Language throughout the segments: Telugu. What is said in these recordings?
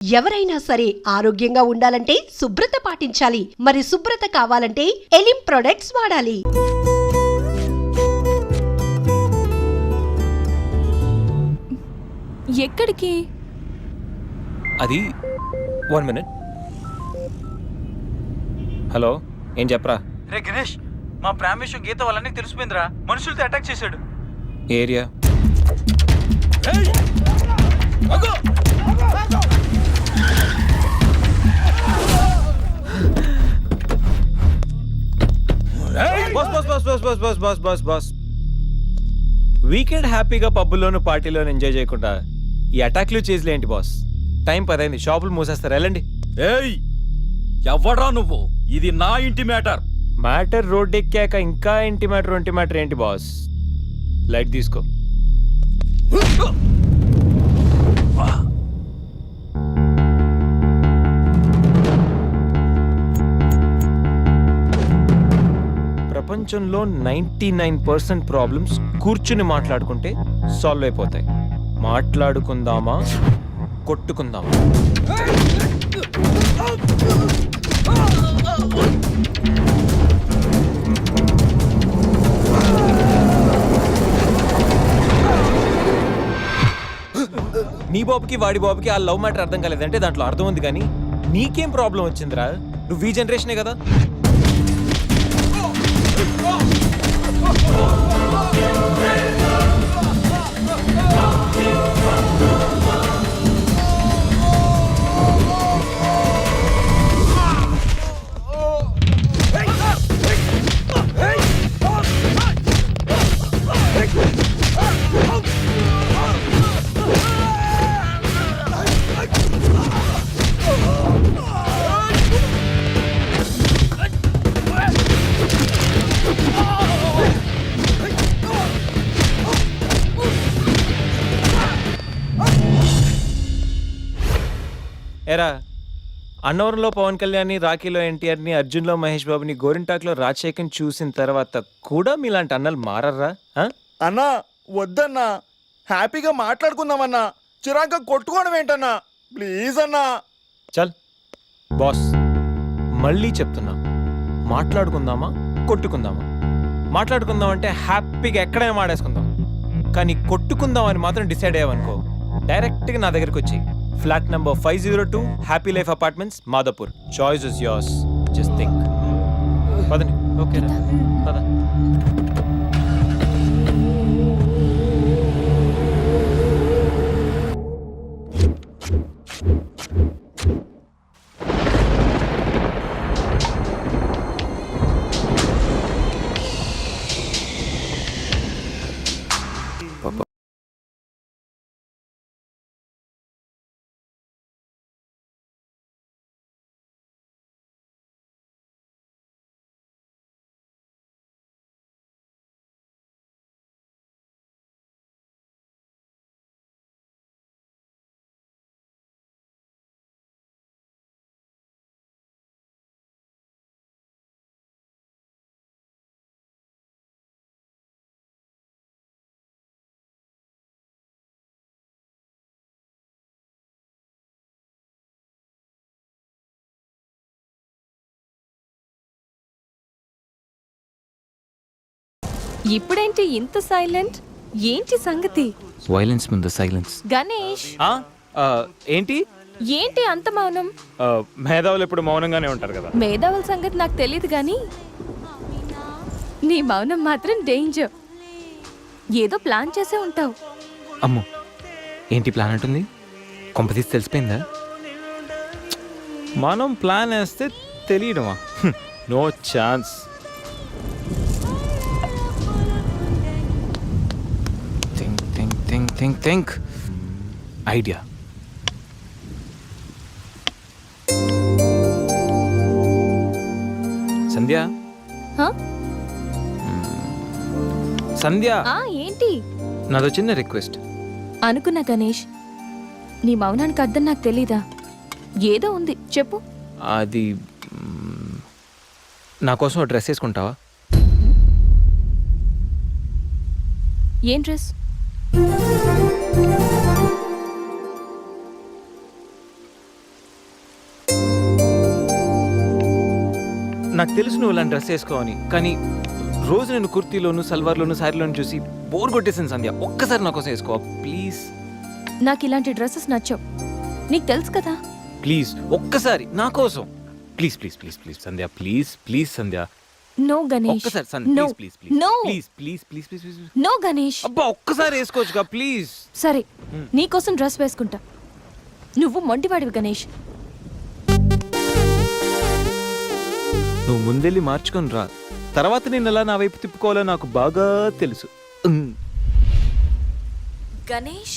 ఎవరైనా సరే ఆరోగ్యంగా ఉండాలంటే శుభ్రత పాటించాలి. మరి శుభ్రత కావాలంటే ఎలిం ప్రొడక్ట్స్ వాడాలి. ఎక్కడికి? అది వన్ మినిట్ హలో ఏం చెప్పరా? రే గణేష్ మా ప్రేమ విషయం గీత వాళ్ళని తెలిసిపోయిందిరా. మనుషులతో అటాక్ చేశాడు. ఏ area boss boss boss boss boss weekend హ్యాపీగా పబ్బుల్లోనూ పార్టీలోనూ ఎంజాయ్ చేయకుండా ఈ అటాక్లు చేజులేంటి బాస్ టైం పదైంది. షాపులు మూసేస్తారు. వెళ్ళండి. ఏయ్! ఎవడ్రా నువ్వు? ఇది నా ఇంటి మ్యాటర్. మ్యాటర్ రోడ్ ఎక్కాక ఇంకా ఇంటి మ్యాటర్ ఇంటి మ్యాటర్ ఏంటి బాస్ లైట్ తీసుకో. ప్రపంచంలో నైంటీ నైన్ పర్సెంట్ ప్రాబ్లమ్స్ కూర్చుని మాట్లాడుకుంటే సాల్వ్ అయిపోతాయి. మాట్లాడుకుందామా? కొట్టుకుందామా? నీ బాబుకి వాడి బాబుకి ఆ లవ్ మ్యాటర్ అర్థం కాలేదంటే దాంట్లో అర్థం ఉంది కానీ నీకేం ప్రాబ్లం వచ్చిందిరా? నువ్వు ఈ జనరేషనే కదా? Oh! ఎరా అన్నవరంలో పవన్ కళ్యాణ్ని రాఖీలో ఎన్టీఆర్ని అర్జున్లో మహేష్ బాబుని గోరింటాక్లో రాజశేఖర్ని చూసిన తర్వాత కూడా మీలాంటి అన్నలు మారర్రా? అన్నా వద్దన్నా. హ్యాపీగా మాట్లాడుకుందామన్నా. చిరాగ్గా కొట్టుకోవడం ఏంటన్నా? ప్లీజ్ అన్నా. చల్. బాస్ మళ్ళీ చెప్తున్నా. మాట్లాడుకుందామా కొట్టుకుందామా? మాట్లాడుకుందాం అంటే హ్యాపీగా ఎక్కడైనా మాడేసుకుందాం. కానీ కొట్టుకుందాం అని మాత్రం డిసైడ్ అయ్యావనుకో డైరెక్ట్గా నా దగ్గరికి వచ్చి flat number five zero two happy life apartments Madhapur choice is yours just think పదండి. ఓకే పద. ఇప్పుడేంటి ఇంత సైలెంట్? ఏంటి సంగతి? వైలెన్స్ ముందు సైలెన్స్ గణేష్! ఆ, ఆ, ఏంటి? ఏంటి అంత మౌనం? ఆ, మేధావులు ఎప్పుడు మౌనంగానే ఉంటారు కదా. మేధావుల సంగతి నాకు తెలియదు కానీ నీ మౌనం మాత్రం డేంజర్ ఏదో ప్లాన్ చేసే ఉంటావు. అమ్మో ఏంటి ప్లాన్ అంటుంది? కొంపతీసి తెలిసిపోయిందా? మనం ప్లాన్ వేస్తే తెలియడమా? No chance think think idea Sandhya హ? సంధ్య ఆ ఏంటి? నాదో చిన్న రిక్వెస్ట్ అనుకున్నా గణేష్. నీ మౌనానికి అర్థం నాకు తెలీదా? ఏదో ఉంది. చెప్పు. అది నా కోసం డ్రెస్ వేసుకుంటావా? ఏం డ్రెస్? నాకు తెలుసు నువ్వు అలా డ్రెస్ వేసుకోవని కానీ రోజు నేను కుర్తీలోను సల్వార్లోను శారీలోను చూసి బోర్ కొట్టేసాను సంధ్య. ఒక్కసారి నా కోసం వేసుకో. ప్లీజ్. నాకు ఇలాంటి డ్రెస్సెస్ నచ్చవు. నీకు తెలుసు కదా? ప్లీజ్. ఒక్కసారి నా కోసం. Please please please please Sandhya. Please please Sandhya. No Ganesh ఒక్కసారి Sandhya no please please please no please please please please please no Ganesh అబ్బా ఒక్కసారి వేసుకోవచ్చుగా ప్లీజ్ సరే నీకోసం డ్రెస్ వేసుకుంటా. నువ్వు మొండివాడివి గణేష్ నువ్వు ముందెళ్ళి మార్చుకొని రా. తర్వాత నేను ఎలా నా వైపు తిప్పుకోవాలో నాకు బాగా తెలుసు. గణేష్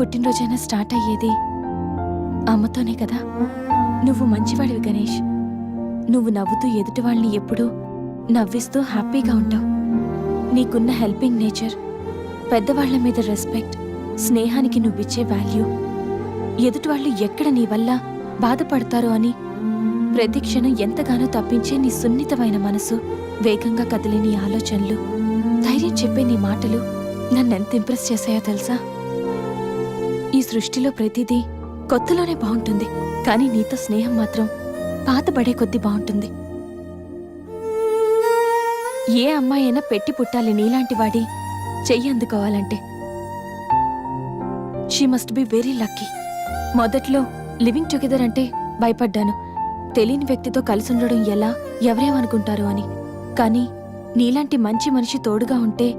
పుట్టినరోజైనా స్టార్ట్ అయ్యేది అమ్మతోనే కదా. నువ్వు మంచివాడివి గణేష్. నువ్వు నవ్వుతూ ఎదుటి వాళ్ళని ఎప్పుడూ నవ్విస్తూ హ్యాపీగా ఉంటావు. నీకున్న హెల్పింగ్ నేచర్ పెద్దవాళ్ళ మీద రెస్పెక్ట్ స్నేహానికి నువ్విచ్చే వాల్యూ. ఎదుటివాళ్ళు ఎక్కడ నీ వల్ల బాధపడతారో అని ప్రతి క్షణం ఎంతగానో తప్పించే నీ సున్నితమైన మనసు వేగంగా కదిలే నీ ఆలోచనలు ధైర్యం చెప్పే నీ మాటలు నన్నెంత ఇంప్రెస్ చేశాయో తెలుసా? నీ సృష్టిలో ప్రతిదీ కొత్తలోనే బాగుంటుంది. కానీ నీతో స్నేహం మాత్రం పాతబడే కొద్దీ బాగుంటుంది. ఏ అమ్మాయి అయినా పెట్టి పుట్టాలి నీలాంటి వాడి చెయ్యి అందుకోవాలంటే. She must be very lucky మొదట్లో లివింగ్ టుగెదర్ అంటే భయపడ్డాను. తెలియని వ్యక్తితో కలిసి ఉండడం ఎలా ఎవరేమనుకుంటారు అని. కానీ నీలాంటి మంచి మనిషి తోడుగా ఉంటే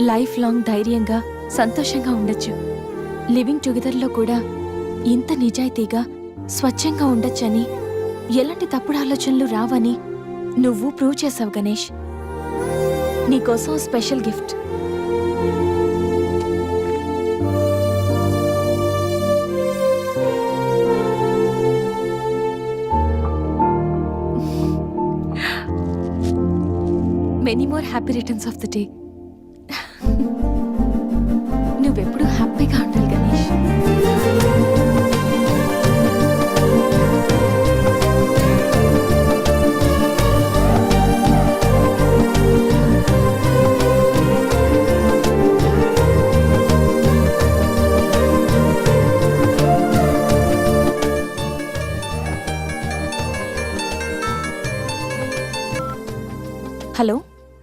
లైఫ్ లాంగ్ ధైర్యంగా సంతోషంగా ఉండొచ్చు. లివింగ్ టుగెదర్లో కూడా ఇంత నిజాయితీగా స్వచ్ఛంగా ఉండొచ్చని ఎలాంటి తప్పుడు ఆలోచనలు రావని నువ్వు ప్రూవ్ చేసావు గణేష్. నీకోసం special gift. Many more happy returns of the day.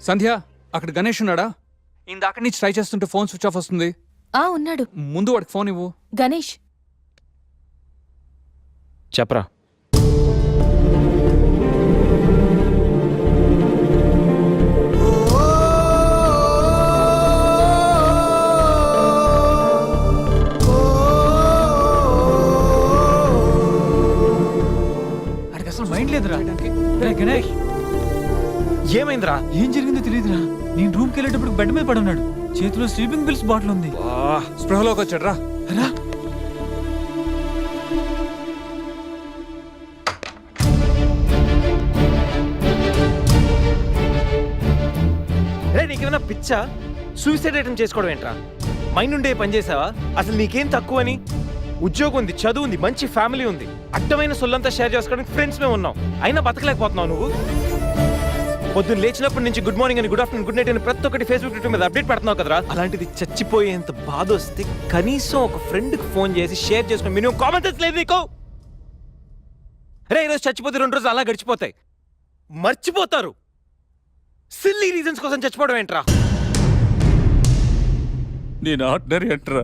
Sandhya అక్కడ గణేష్ ఉన్నాడా? ఇందాక నుంచి ట్రై చేస్తుంటే ఫోన్ స్విచ్ ఆఫ్ వస్తుంది. ఆ ఉన్నాడు. ముందు వాడికి ఫోన్ ఇవ్వు. గణేష్. చెప్పరా? అసలు మైండ్ లేదురా. రే గణేష్. ఏమైందిరా? ఏం జరిగిందో తెలియదురా. నేను రూమ్కి వెళ్ళేటప్పుడు బెడ్ మీద పడి ఉన్నాడు చేతిలో స్లీపింగ్ పిల్స్ బాటిల్ ఉంది. స్పృహలోకి వచ్చాడు రా. రా రే నీకేమైనా పిచ్చా? సూసైడ్ అటెంప్ట్ చేసుకోవడం ఏంట్రా? మైండ్ ఉండే పని చేసావా? అసలు నీకేం తక్కువని? ఉద్యోగం ఉంది చదువు ఉంది మంచి ఫ్యామిలీ ఉంది. అడ్డమైన సొల్లంతా షేర్ చేసుకోవడానికి ఫ్రెండ్స్ మేము ఉన్నాం. అయినా బతకలేకపోతున్నావు నువ్వు. పొద్దున్న లేచినప్పటి నుంచి గుడ్ మార్నింగ్ అని గుడ్ ఆఫ్టర్నూన్ గుడ్ నైట్ అని ప్రతి ఒక్కటి ఫేస్బుక్ ట్విట్టర్ మీద అప్డేట్ పెడుతున్నావు కదరా? అలాంటిది చచ్చిపోయేంత బాధ వస్తే కనీసం ఒక ఫ్రెండ్కి ఫోన్ చేసి షేర్ చేసుకుని మినిమం కామన్ సెన్స్ లేదు నీకు. రే ఈరోజు చచ్చిపోతే రెండు రోజులు అలా గడిచిపోతాయి. మర్చిపోతారు. సిల్లీ రీజన్స్ కోసం చచ్చిపోవడం ఏంట్రా? నేను ఆర్డినరీ అంటరా.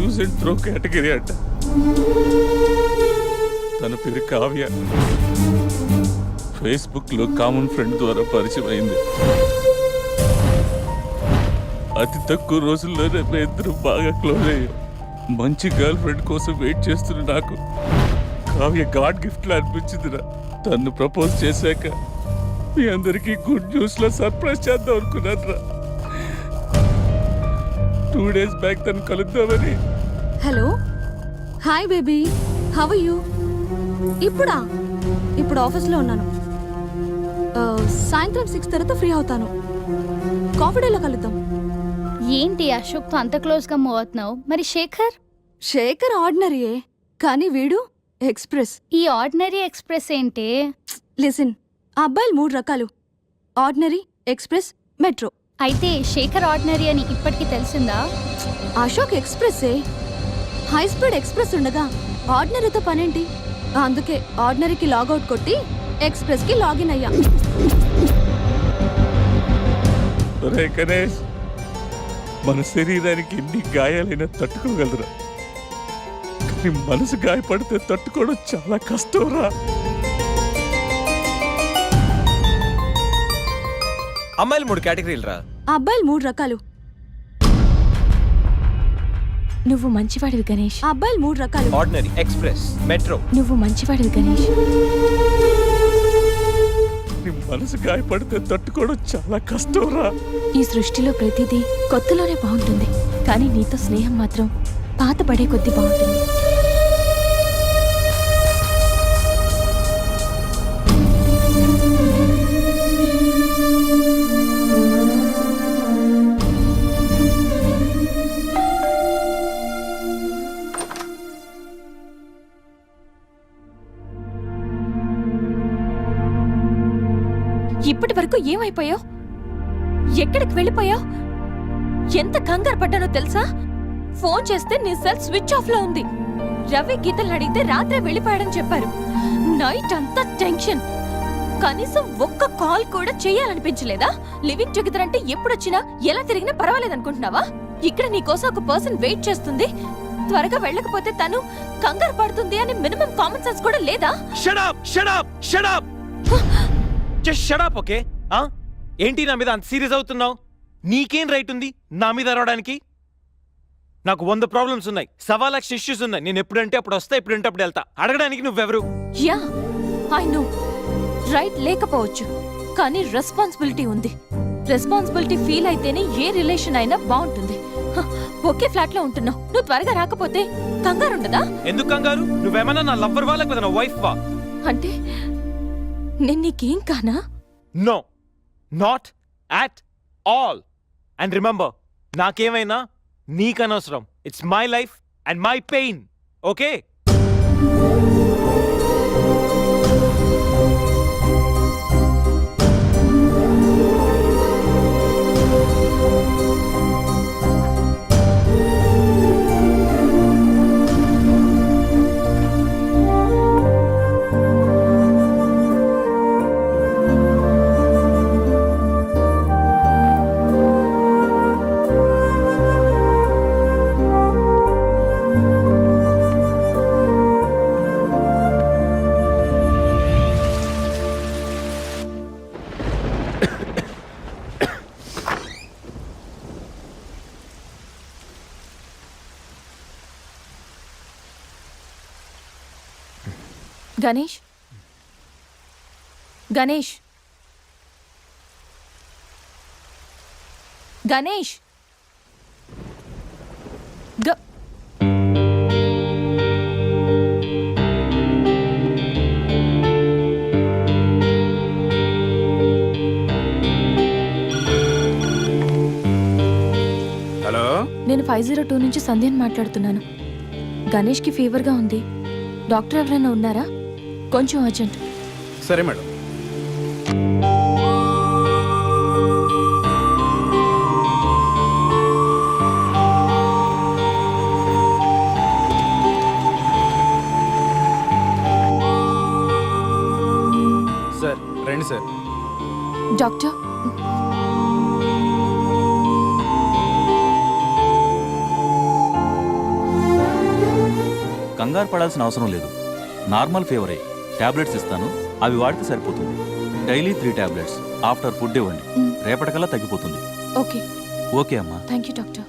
యూజ్ అండ్ త్రో కేటగిరీ అంట. తన పేరు కావ్య. ఫేస్బుక్లో కామన్ ఫ్రెండ్ ద్వారా పరిచయం అయింది అతి తక్కువ రోజుల్లోనే మేము ఇద్దరు బాగా క్లోజ్ అయ్యాం మంచి గర్ల్ ఫ్రెండ్ కోసం వెయిట్ చేస్తున్న నాకు కావ్య గాడ్ గిఫ్ట్ లా అనిపించిందిరా. తను ప్రపోజ్ చేశాక మీ అందరికీ గుడ్ న్యూస్లో సర్ప్రైజ్ చేద్దాం అనుకున్నారా టూ డేస్ బ్యాక్ తను కలుద్దామని. Hello. Hi baby. How you? ఇప్పుడా? ఇప్పుడు ఆఫీస్లో ఉన్నాను. సాయంత్రం సిక్స్ తర్వాత ఫ్రీ అవుతాను. కాఫీ డేలో కలుద్దాం. ఏంటి అశోక్తో అంత క్లోజ్గా మూవ్ అవుతున్నావు? మరి శేఖర్? శేఖర్ ఆర్డినరీయే కానీ వీడు ఎక్స్ప్రెస్ ఈ ఆర్డినరీ ఎక్స్ప్రెస్ ఏంటి? లిసన్ ఆ అబ్బాయిలు మూడు రకాలు. ఆర్డినరీ ఎక్స్ప్రెస్ మెట్రో అయితే శేఖర్ ఆర్డినరీ అని ఇప్పటికి తెలిసిందా? అశోక్ ఎక్స్ప్రెస్సే హై స్పీడ్ ఎక్స్ప్రెస్ ఉండగా ఆర్డినరీతో పనేంటి? అందుకే ఆర్డినరీకి లాగౌట్ కొట్టి ఎక్స్ప్రెస్కి లాగిన్ అయ్యా. రే గణేష్ మన శరీరానికి ఎన్ని గాయాలైనా తట్టుకోగలరా? కానీ మనసు గాయపడితే తట్టుకోవడం చాలా కష్టం రా అమ్మాయిలు మూడు కేటగిరీలు రా అబ్బాయిలు మూడు రకాలు. నువ్వు మంచివాడివి గణేష్. అబ్బాయిలు మూడు రకాలు. ఆర్డినరీ ఎక్స్ప్రెస్ మెట్రో నువ్వు మంచివాడివి గణేష్. మనసు గాయపడితే తట్టుకోవడం చాలా కష్టంరా. ఈ సృష్టిలో ప్రతిదీ కొత్తలోనే బాగుంటుంది. కానీ నీతో స్నేహం మాత్రం పాత పడే కొద్దీ బాగుంటుంది. వరకు ఏమైపోయావు ఎక్కడికి వెళ్ళిపోయావు ఎంత కంగారు పడ్డానో తెలుసా? ఫోన్ చేస్తే నీ సెల్ స్విచ్ ఆఫ్లో ఉంది. రవి గీతలు అడిగితే రాత్రే వెళ్ళిపోయాడని చెప్పారు. నైట్ అంతా టెన్షన్. కనీసం ఒక్క కాల్ కూడా చేయాలనిపించలేదా? లివింగ్ టుగెదర్ అంటే ఎప్పుడొచ్చినా ఎలా తిరిగినా పర్వాలేదనుకుంటున్నావా? ఇక్కడ నీ కోసం ఒక పర్సన్ వెయిట్ చేస్తుంది. త్వరగా వెళ్ళకపోతే తను కంగారు పడుతుంది అని మినిమం కామన్ సెన్స్ కూడా లేదా? Shut up shut up shut up just shut up okay ఏంటి నా మీద అంత సీరియస్ అవుతున్నావు? నీకేం రైట్ ఉంది నా మీద అరవడానికి? నాకు వంద ప్రాబ్లమ్స్ ఉన్నాయి సవా లక్ష ఇష్యూస్ ఉన్నాయి. నేను ఎప్పుడంటే అప్పుడు వస్తా ఎప్పుడంటే అప్పుడు వెళ్తా. అడగడానికి నువ్వెవరు? Yeah I know. రైట్ లేకపోవచ్చు కానీ రెస్పాన్సిబిలిటీ ఉంది. రెస్పాన్సిబిలిటీ ఫీల్ అయితేనే ఏ రిలేషన్ అయినా బాగుంటుంది. ఒకే ఫ్లాట్లో ఉంటున్నావు. నువ్వు త్వరగా రాకపోతే కంగారు ఉండదా? ఎందుకు కంగారు? నువ్వేమన్నా నా లవ్వర్ వా లేకపోతే నా వైఫ్ వా? అంటే నేను నీకేం కానా? No. Not at all and remember నాకేమైనా నీకనవసరం it's my life and my pain okay Ganesh? Ganesh? Ganesh? గ హలో? నేను ఫైవ్ జీరో టూ నుంచి సంధ్యని మాట్లాడుతున్నాను. గణేష్కి ఫీవర్గా ఉంది. డాక్టర్ ఎవరైనా ఉన్నారా? కొంచెం అర్జెంట్. సరే మేడం. సార్ రండి సార్. డాక్టర్? కంగారు పడాల్సిన అవసరం లేదు. నార్మల్ ఫీవరే. టాబ్లెట్స్ ఇస్తాను అవి వాడితే సరిపోతుంది. Daily three tablets after food ఇవ్వండి. రేపటికల్లా తగ్గిపోతుంది. ఓకే. ఓకే అమ్మా. Thank you doctor.